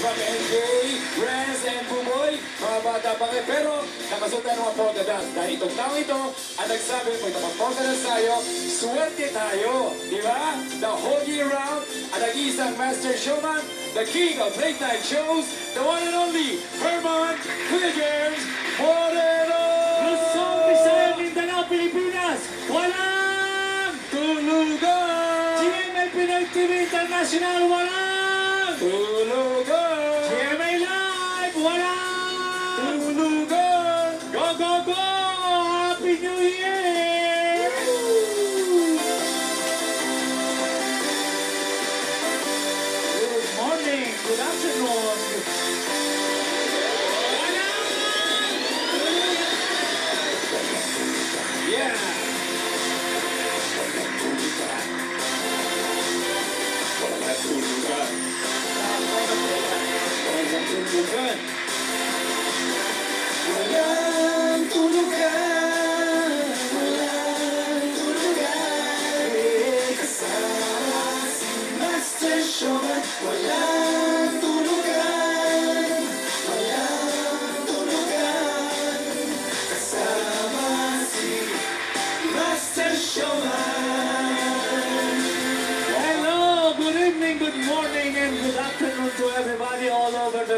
from NJ, Renz, and Buboy. Mga bata pa kayo. Pero nakasundan ng mga polka dance. Dahil itong taong ito ang nagsabi, pag nakapolka dance tayo, swerte tayo. Di ba? The whole year round, ang nag-iisang master showman, the king of late night shows, the one and only Herman Quiggers Moreno! Luzon, Visayas, Mindanao, Pilipinas, walang Tulugan! GMA Pinoy TV International, walang Tulugan! GMA Live,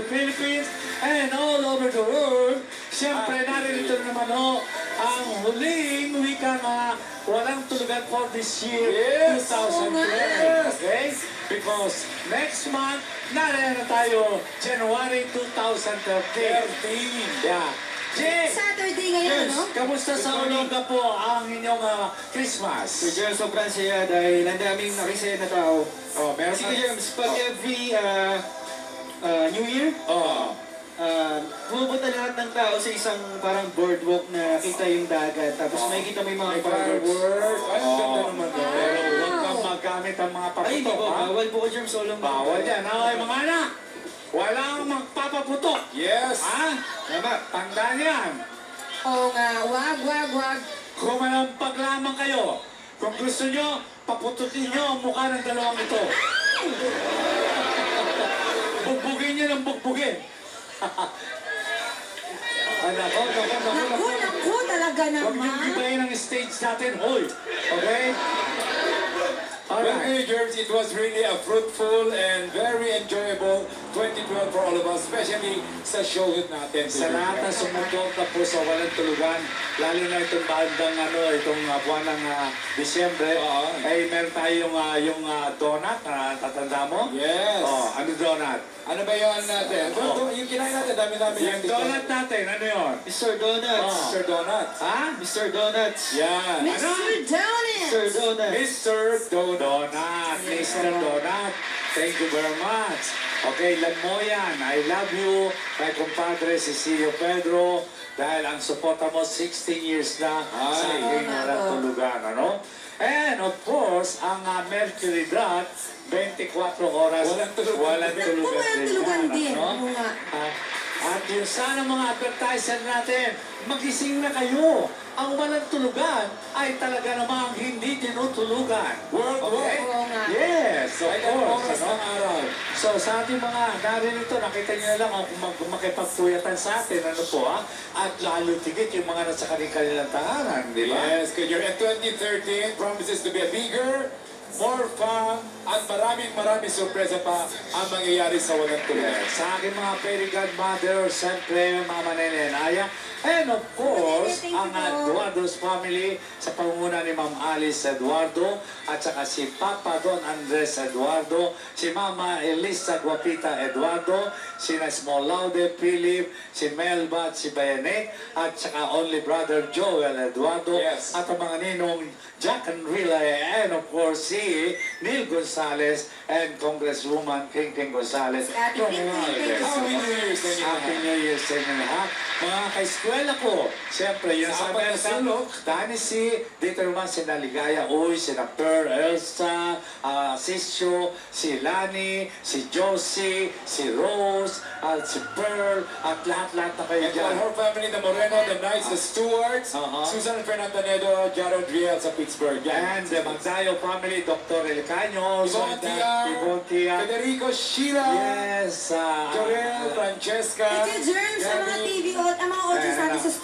the Philippines and all over the world. Siyempre, narito naman ho ang huling wika nga walang tulugan for this year, Yes. 2020. Okay? Because next month, narito na tayo, January 2013. 13. Yeah. Jay, Saturday ngayon, yes, no? kamusta sa Olonga po ang inyong ah, Christmas? Si Jerome sobrang saya dahil ang daming nakisaya na tao. Oh, meron Kasi Jerome, pag every uh, uh, New Year, Oh. uh, pumupunta lahat ng tao sa isang parang boardwalk na kita yung dagat. Tapos makikita mo yung mga May fireworks. fireworks. Ay, ang ganda naman doon. Pero huwag kang magamit ang mga Ay, hindi po. ha? Bawal po ko Jerome solong. Bawal yan. Okay, mga anak. Walang magpapaputok. Yes. Ha? Tama. Tandaan yan. Oo nga, wag, wag, wag. Kumalampag lamang kayo. Kung gusto nyo, papututin nyo ang mukha ng dalawang ito. Bugbugin nyo ng bugbugin. Anak ko, naku, naku, Naku, naku. naku, talaga Huwag niyong naman. gibayin ang stage natin, hoy. Okay? Well, Alright. hey, Germs, it was really a fruitful and very enjoyable 2012 for all of us, especially sa showhit natin. Sa lahat ng sumuporta po sa walang tulugan, lalo na itong bandang ano, itong uh, buwan ng uh, Disyembre, Oo. ay meron tayong uh, yung uh, donut na tatanda mo? Yes. Oh, ano donut? Ano ba yun natin? Oh. Yung kinain natin, dami-dami Yung donut natin, ano yun? Mr. Donuts. Oh. Mr. Donuts. Ha? Mr. Donuts. Yan. Mr. Donuts. Mr. Donuts. Mr. Donut. Donut, Mr. Donut. Thank you very much. Okay, lang mo yan. I love you. Kay kumpadre Cecilio Pedro. Dahil ang suporta mo 16 years na sa aking Oo nga walang po. tulugan. Ano? And of course, ang uh, Mercury Dot, 24 oras. Walang tulugan. Walang tulugan, Walang tulugan din. ano? Oo nga. Ah, At yung sana mga advertiser natin, magising na kayo. Ang walang tulugan ay talaga namang hindi tinutulugan. Worldwide. Oo nga. Yes, of course. ano? araw. So sa ating mga narinito, nakita niyo na lang kung mag makipagpuyatan sa atin, ano po ha? At lalo tigit yung mga nasa kanilang tahanan, di ba? Yes, good year. And 2013 promises to be a bigger, more fun, at maraming maraming sorpresa pa ang mangyayari sa walang tulugan. Sa aking mga very godmother, siyempre, mga manenenaya, and of course, ang. Eduardo's family sa pangunguna ni Ma'am Alice Eduardo at saka si Papa Don Andres Eduardo, si Mama Elisa Guapita Eduardo, si Small Laude Philip, si Melba at si Bayanet, at saka only brother Joel Eduardo, Yes. at ang mga ninong Jack and Rila, and of course si Neil Gonzalez and Congresswoman King King Gonzalez. Ate King King, thank you so Happy. New Year sa inyo. Happy New Year sa inyo lahat. Mga kaeskwela ko, siyempre yun Sa Amerika, sulok. Dani si, dito naman si Naligaya Uy, si na Pearl, Elsa, uh, Sisyo, si Lani, si Josie, si Rose, at si Pearl, at lahat-lahat na kayo And dyan. whole family, the Moreno, the Knights, the Stewarts, Uh-huh. Susan Fernandanedo, Jared Riel sa Pittsburgh. Yan. And the Magdayo family, Dr. Elcaño, Yvonne Tiang, Yvonne Tiang. Federico Sheila, Yes. ah, Jorel, Francesca, Ito, Germs, ang mga Gabby. TV,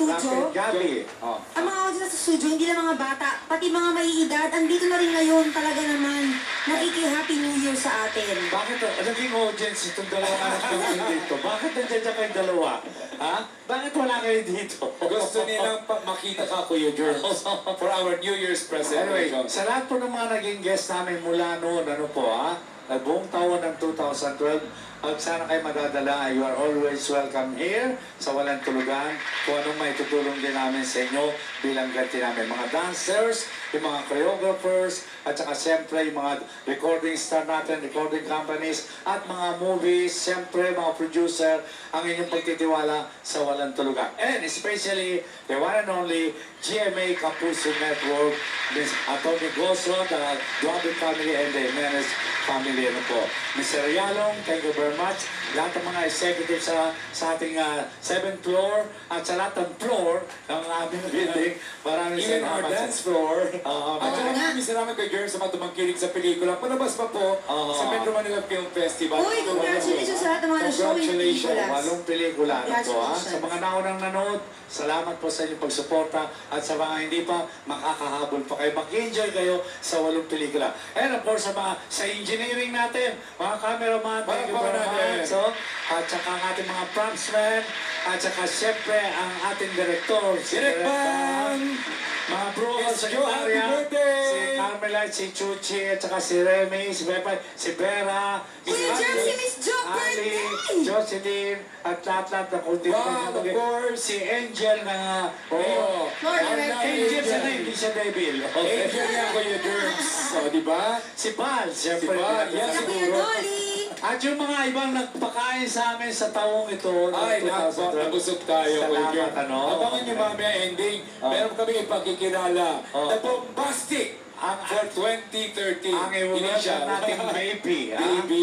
Na. Bakit, Gabi. Oh. Ang mga audience sa studio, hindi lang mga bata, pati mga may edad, andito na rin ngayon talaga naman. Nakiki-Happy New Year sa atin. Bakit uh, naging audience itong dalawang anak ko dito? Bakit nandiyan dyan kayong dalawa? Ha? Bakit wala kayo dito? Gusto nilang pa- makita ka, Kuya Germs, for our New Year's present. Anyway, sa lahat po ng mga naging guest namin mula noon, ano po ha, na buong taon ng 2012, at sana kayo madadala, you are always welcome here sa Walang Tulugan. Kung anong may tutulong din namin sa inyo bilang ganti namin. Mga dancers, yung mga choreographers, at saka siyempre yung mga recording star natin, recording companies, at mga movies, siyempre mga producer, ang inyong pagtitiwala sa Walang Tulugan. And especially the one and only GMA Kapuso Network, Ms. Atty. Goso, the Duabe family, and the Jimenez family. Ano po. Mr. Yalong, thank you very much. Lahat ng mga executives sa, sa ating 7th floor at sa lahat ng floor ng aming building. Maraming Even our salamat. dance floor. Oo, At saka maraming salamat kay Germs sa mga tumangkilig sa pelikula. Palabas pa po Oo. sa Metro Manila Film Festival. Uy, congratulations sa lahat ng mga na-show yung Congratulations. pelikula. Walong pelikula na po ha. Congratulations. Sa mga naunang nanood, salamat po sa inyong pagsuporta at sa mga hindi pa, makakahabol pa kayo. Mag-enjoy kayo sa walong pelikula. And of course, sa mga sa engineering natin, mga cameraman, thank you very much. So, at saka ang ating mga propsmen, at saka siyempre ang ating director, si Direk Bang! mga bro, sa birthday! si Carmelite, si Chuchi, at saka si Remy, si Pepe, si Vera, Kuya Germs, si Miss Jo, Ali, birthday! Jocelyn, at lahat-lahat na kundi Wow, of course. Si Angel na, Oo. Lord, Ang Angel siya na, hindi siya devil. Angel niya, Kuya Germs. O, di ba? Si Bal, siyempre. Si di yes, natin Kuya siguro. Dolly! At yung mga ibang nagpakain sa amin sa taong ito. Ay, 2012. nabusog tayo, Salamat, Germs. ano? Abangan niyo mamaya ending. Oh. Meron kami ipakikilala. Oh. The Bombastic Ang- for 2013. Ang Initial. nating baby. ha? Baby,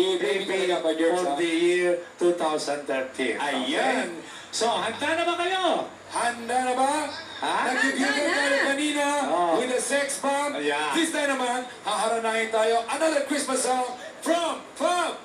For ha? the year 2013. Ayan. Okay? So, handa na ba kayo? Handa na ba? Ha? Nag-review na. tayo kanina Oh. with the sex bomb. Ayan. This time naman, haharanahin tayo another Christmas song from Fab